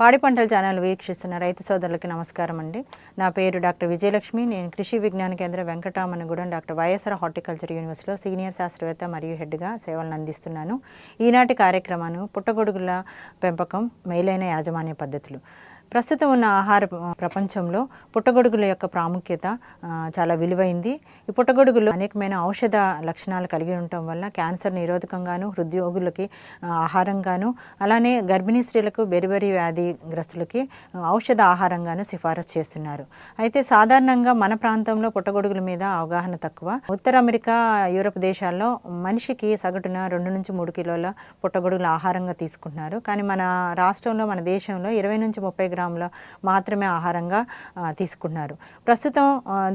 పాడి పంటల ఛానల్ వీక్షిస్తున్న రైతు సోదరులకి నమస్కారం అండి. నా పేరు డాక్టర్ విజయలక్ష్మి. నేను Krishi Vigyan Kendra Venkatamanagudem doctor YSR horticulture యూనివర్సిటీలో సీనియర్ శాస్త్రవేత్త మరియు హెడ్గా సేవలను అందిస్తున్నాను. ఈనాటి కార్యక్రమాన్ని పుట్టగొడుగుల పెంపకం మేలైన యాజమాన్య పద్ధతులు. ప్రస్తుతం ఉన్న ఆహార ప్రపంచంలో పుట్టగొడుగుల యొక్క ప్రాముఖ్యత చాలా విలువైంది. ఈ పుట్టగొడుగులు అనేకమైన ఔషధ లక్షణాలు కలిగి ఉండటం వల్ల క్యాన్సర్ నిరోధకంగాను హృద్యోగులకి ఆహారంగాను అలానే గర్భిణీ స్త్రీలకు బెరిబెరి వ్యాధి గ్రస్తులకి ఔషధ ఆహారంగాను సిఫారసు చేస్తున్నారు. అయితే సాధారణంగా మన ప్రాంతంలో పుట్టగొడుగుల మీద అవగాహన తక్కువ. ఉత్తర అమెరికా యూరప్ దేశాల్లో మనిషికి సగటున రెండు నుంచి మూడు కిలోల పుట్టగొడుగుల ఆహారంగా తీసుకుంటున్నారు. కానీ మన రాష్ట్రంలో మన దేశంలో ఇరవై నుంచి ముప్పై గ్రాముల మాత్రమే ఆహారంగా తీసుకున్నారు. ప్రస్తుతం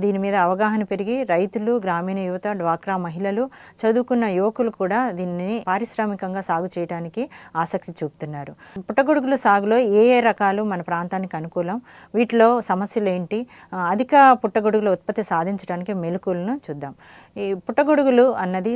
దీని మీద అవగాహన పెరిగి రైతులు గ్రామీణ యువత డ్వాక్రా మహిళలు చదువుకున్న యువకులు కూడా దీనిని పారిశ్రామికంగా సాగు చేయడానికి ఆసక్తి చూపుతున్నారు. పుట్టగొడుగుల సాగులో ఏ ఏ రకాలు మన ప్రాంతానికి అనుకూలం? వీటిలో సమస్యలు ఏంటి? అధిక పుట్టగొడుగుల ఉత్పత్తి సాధించడానికి మెలకువలను చూద్దాం. ఈ పుట్టగొడుగులు అన్నది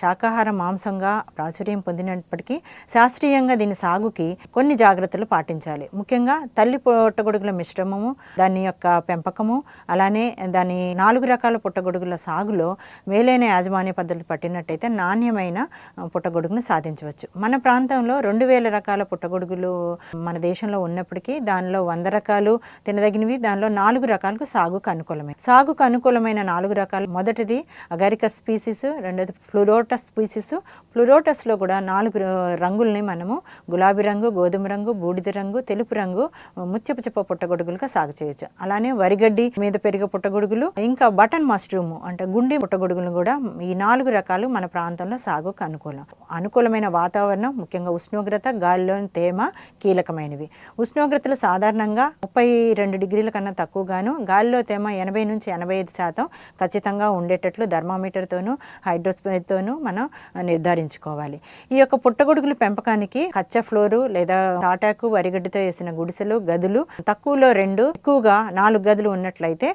శాకాహార మాంసంగా ప్రాచుర్యం పొందినప్పటికీ శాస్త్రీయంగా దీని సాగుకి కొన్ని జాగ్రత్తలు పాటించాలి. ముఖ్యంగా తల్లి పుట్టగొడుగుల మిశ్రమము దాని యొక్క పెంపకము అలానే దాని నాలుగు రకాల పుట్టగొడుగుల సాగులో మేలైన యాజమాన్య పద్ధతులు పట్టినట్టయితే నాణ్యమైన పుట్టగొడుగును సాధించవచ్చు. మన ప్రాంతంలో రెండు వేల రకాల పుట్టగొడుగులు మన దేశంలో ఉన్నప్పటికీ దానిలో వంద రకాలు తినదగినవి దానిలో నాలుగు రకాలకు సాగుకు అనుకూలమే. సాగుకు అనుకూలమైన నాలుగు రకాలు మొదటిది అగారికస్ స్పీసీస్ రెండోది ఫ్లూరోటస్ స్పీసీస్. ఫ్లూరోటస్లో కూడా నాలుగు రంగుల్ని మనము గులాబీ రంగు గోధుమ రంగు బూడిద రంగు తెలుపు రంగు ముత్యపు చెప్ప పుట్టగొడుగులుగా సాగు చేయొచ్చు. అలానే వరిగడ్డి మీద పెరిగే పుట్టగొడుగులు ఇంకా బటన్ మష్రూమ్ అంటే గుండి పుట్టగొడుగులు కూడా ఈ నాలుగు రకాలు మన ప్రాంతంలో సాగుకు అనుకూలం. అనుకూలమైన వాతావరణం ముఖ్యంగా ఉష్ణోగ్రత గాలిలోని తేమ కీలకమైనవి. ఉష్ణోగ్రతలు సాధారణంగా ముప్పై రెండు డిగ్రీల కన్నా తక్కువగాను గాలిలో తేమ ఎనభై నుంచి ఎనభై ఐదు శాతం ఖచ్చితంగా ఉండేటట్లు థర్మామీటర్తోనూ హైడ్రోస్పైతోనూ మనం నిర్ధారించుకోవాలి. ఈ యొక్క పుట్టగొడుగుల పెంపకానికి కచ్చ ఫ్లోరు లేదా తాటాకు వరిగడ్డితో వేసిన గుడిసెలు గదులు తక్కువలో రెండు ఎక్కువగా నాలుగు గదులు ఉన్నట్లయితే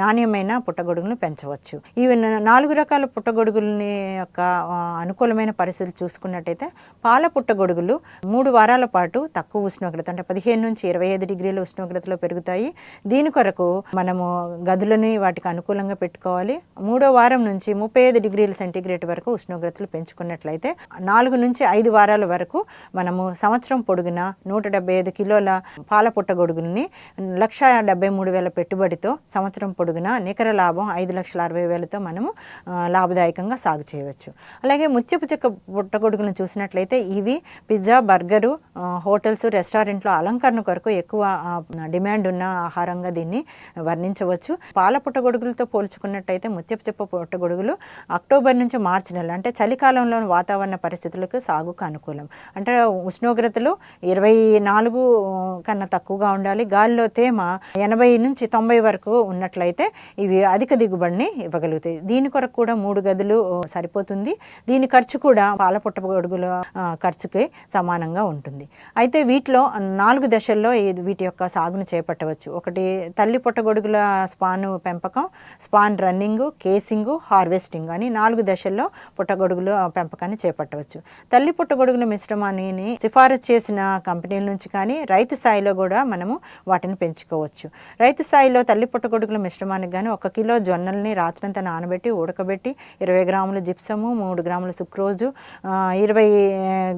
నాణ్యమైన పుట్టగొడుగులను పెంచవచ్చు. ఈ నాలుగు రకాల పుట్టగొడుగులని యొక్క అనుకూలమైన పరిస్థితులు చూసుకున్నట్టయితే పాల పుట్టగొడుగులు మూడు వారాల పాటు తక్కువ ఉష్ణోగ్రత అంటే పదిహేను నుంచి ఇరవై ఐదు డిగ్రీల ఉష్ణోగ్రతలో పెరుగుతాయి. దీని కొరకు మనము గదులని వాటికి అనుకూలంగా పెట్టుకోవాలి. మూడో వారం నుంచి ముప్పై ఐదు డిగ్రీల సెంటీగ్రేడ్ వరకు ఉష్ణోగ్రతలు పెంచుకున్నట్లయితే నాలుగు నుంచి ఐదు వారాల వరకు మనము సంవత్సరం పొడుగున నూట డెబ్బై ఐదు కిలోల పాల పుట్టగొడుగుల్ని లక్ష డెబ్బై మూడు వేల పెట్టుబడితో సంవత్సరం పొడుగున నికర లాభం ఐదు లక్షల అరవై వేలతో మనము లాభదాయకంగా సాగు చేయవచ్చు. అలాగే ముత్యపు చెక్క పుట్టగొడుగులను చూసినట్లయితే ఇవి పిజ్జా బర్గరు హోటల్స్ రెస్టారెంట్లో అలంకరణ కొరకు ఎక్కువ డిమాండ్ ఉన్న ఆహారంగా దీన్ని వర్ణించవచ్చు. పాల పుట్టగొడుగులతో పోల్చుకున్నట్టయితే ముత్యపు చెప్ప పుట్టగొడుగులు అక్టోబర్ నుంచి మార్చి నెల అంటే చలికాలంలోని వాతావరణ పరిస్థితులకు సాగుకు అనుకూలం. అంటే ఉష్ణోగ్రతలు ఇరవై నాలుగు కన్నా తక్కువగా ఉండాలి. గాలిలో తేమ ఎనభై నుంచి తొంభై వరకు ఉన్నట్లయితే ఇవి అధిక దిగుబడిని ఇవ్వగలుగుతాయి. దీని కొరకు కూడా మూడు గదులు సరిపోతుంది. దీని ఖర్చు కూడా పాల పుట్టగొడుగుల ఆ, ఖర్చుకి సమానంగా ఉంటుంది. అయితే వీటిలో నాలుగు దశల్లో వీటి యొక్క సాగును చేపట్టవచ్చు. ఒకటి తల్లి పుట్టగొడుగుల స్పాన్ పెంపకం స్పాన్ రన్నింగ్ కేసింగ్ హార్వెస్టింగ్ అని నాలుగు దశల్లో పుట్టగొడుగుల పెంపకాన్ని చేపట్టవచ్చు. తల్లి పుట్టగొడుగుల మిశ్రమాన్ని సిఫారసు చేసిన కంపెనీల నుంచి కానీ రైతు స్థాయిలో కూడా కూడా మనము వాటిని పెంచుకోవచ్చు. రైతు స్థాయిలో తల్లి పుట్టగొడుగుల మిశ్రమానికి కానీ ఒక కిలో జొన్నల్ని రాత్రంతా నానబెట్టి ఉడకబెట్టి ఇరవై గ్రాముల జిప్సము మూడు గ్రాముల సుక్రోజు ఇరవై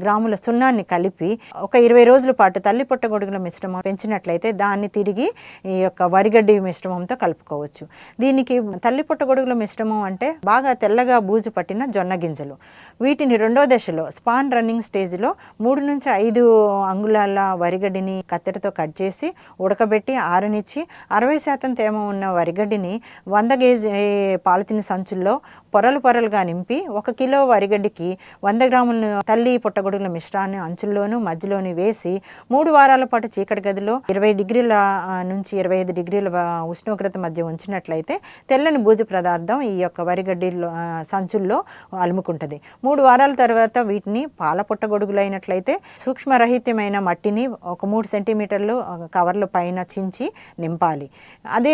గ్రాముల సున్నాన్ని కలిపి ఒక ఇరవై రోజుల పాటు తల్లి పుట్టగొడుగుల మిశ్రమం పెంచినట్లయితే దాన్ని తిరిగి ఈ యొక్క వరిగడ్డి మిశ్రమంతో కలుపుకోవచ్చు. దీనికి తల్లి పుట్టగొడుగుల మిశ్రమం అంటే బాగా తెల్లగా బూజు పట్టిన జొన్న గింజలు. వీటిని రెండో దశలో స్పాన్ రన్నింగ్ స్టేజ్లో మూడు నుంచి ఐదు అంగుళాల వరిగడ్డిని కత్తెరతో కట్ చేసి ఉడకబెట్టి ఆరనిచ్చి అరవై శాతం తేమ ఉన్న వరిగడ్డిని వంద గేజీ పాలిథిన్ సంచుల్లో పొరలు పొరలుగా నింపి ఒక కిలో వరిగడ్డికి వంద గ్రాముల తల్లి పుట్టగొడుగుల మిశ్రాన్ని అంచుల్లోనూ మధ్యలోని వేసి మూడు వారాల పాటు చీకటి గదిలో ఇరవై డిగ్రీల నుంచి ఇరవై ఐదు డిగ్రీల ఉష్ణోగ్రత మధ్య ఉంచినట్లయితే తెల్లని బూజు పదార్థం ఈ యొక్క వరిగడ్డిలో సంచుల్లో అలుముకుంటుంది. మూడు వారాల తర్వాత వీటిని పాల పుట్టగొడుగులు అయినట్లయితే సూక్ష్మరహితమైన మట్టిని ఒక మూడు సెంటీమీటర్ ఆ, కవర్ల పైన చించి నింపాలి. అదే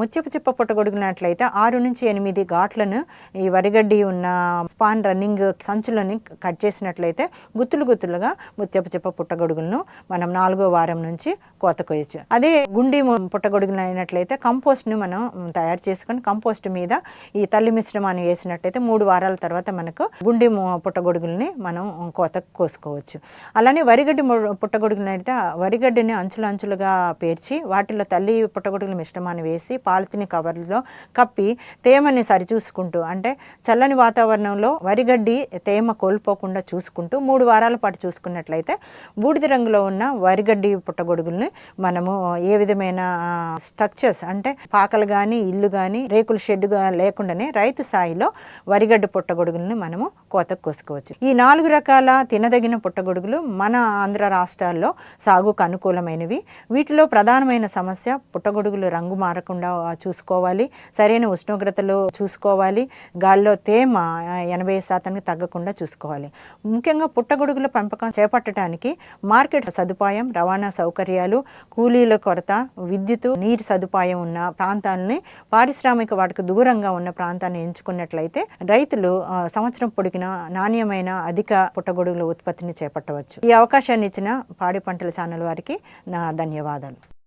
ముత్యపు చిప్ప పుట్టగొడుగునట్లయితే ఆరు నుంచి ఎనిమిది ఘాట్లను ఈ వరిగడ్డి ఉన్న స్పాన్ రన్నింగ్ సంచులని కట్ చేసినట్లయితే గుత్తులు గుత్తులుగా ముత్యపు చిప్ప పుట్టగొడుగులను మనం నాలుగో వారం నుంచి కోత కోయచ్చు అదే గుండి పుట్టగొడుగులు అయినట్లయితే కంపోస్ట్ను మనం తయారు చేసుకొని కంపోస్ట్ మీద ఈ తల్లి మిశ్రమాన్ని వేసినట్లయితే మూడు వారాల తర్వాత మనకు గుండి పుట్టగొడుగుల్ని మనం కోత కోసుకోవచ్చు. అలానే వరిగడ్డి పుట్టగొడుగులు అయితే వరిగడ్డిని అంచులంచులుగా పేర్చి వాటిలో తల్లి పుట్టగొడుగుల మిశ్రమాన్ని వేసి పాలిథిన్ కవర్లో కప్పి తేమని సరిచూసుకుంటూ అంటే చల్లని వాతావరణంలో వరిగడ్డి తేమ కోల్పోకుండా చూసుకుంటూ మూడు వారాల పాటు చూసుకున్నట్లయితే బూడిద రంగులో ఉన్న వరిగడ్డి పుట్టగొడుగుల్ని మనము ఏ విధమైన స్ట్రక్చర్స్ అంటే పాకలు కానీ ఇల్లు కానీ రేకుల షెడ్ లేకుండానే రైతు స్థాయిలో వరిగడ్డి పుట్టగొడుగుల్ని మనము కోతకు కోసుకోవచ్చు. ఈ నాలుగు రకాల తినదగిన పుట్టగొడుగులు మన ఆంధ్ర రాష్ట్రాల్లో సాగుకు అనుకూలమైన ముఖ్యమైనవి వీటిలో ప్రధానమైన సమస్య పుట్టగొడుగులు రంగు మారకుండా చూసుకోవాలి. సరైన ఉష్ణోగ్రతలు చూసుకోవాలి. గాల్లో తేమ ఎనభై శాతానికి తగ్గకుండా చూసుకోవాలి. ముఖ్యంగా పుట్టగొడుగుల పెంపకం చేపట్టడానికి మార్కెట్ సదుపాయం రవాణా సౌకర్యాలు కూలీల కొరత విద్యుత్ నీటి సదుపాయం ఉన్న ప్రాంతాలని పారిశ్రామిక వాటికి దూరంగా ఉన్న ప్రాంతాన్ని ఎంచుకున్నట్లయితే రైతులు సంవత్సరం పొడిగిన నాణ్యమైన అధిక పుట్టగొడుగుల ఉత్పత్తిని చేపట్టవచ్చు. ఈ అవకాశాన్ని ఇచ్చిన పాడి పంటల ఛానల్ వారికి నా ధన్యవాదాలు.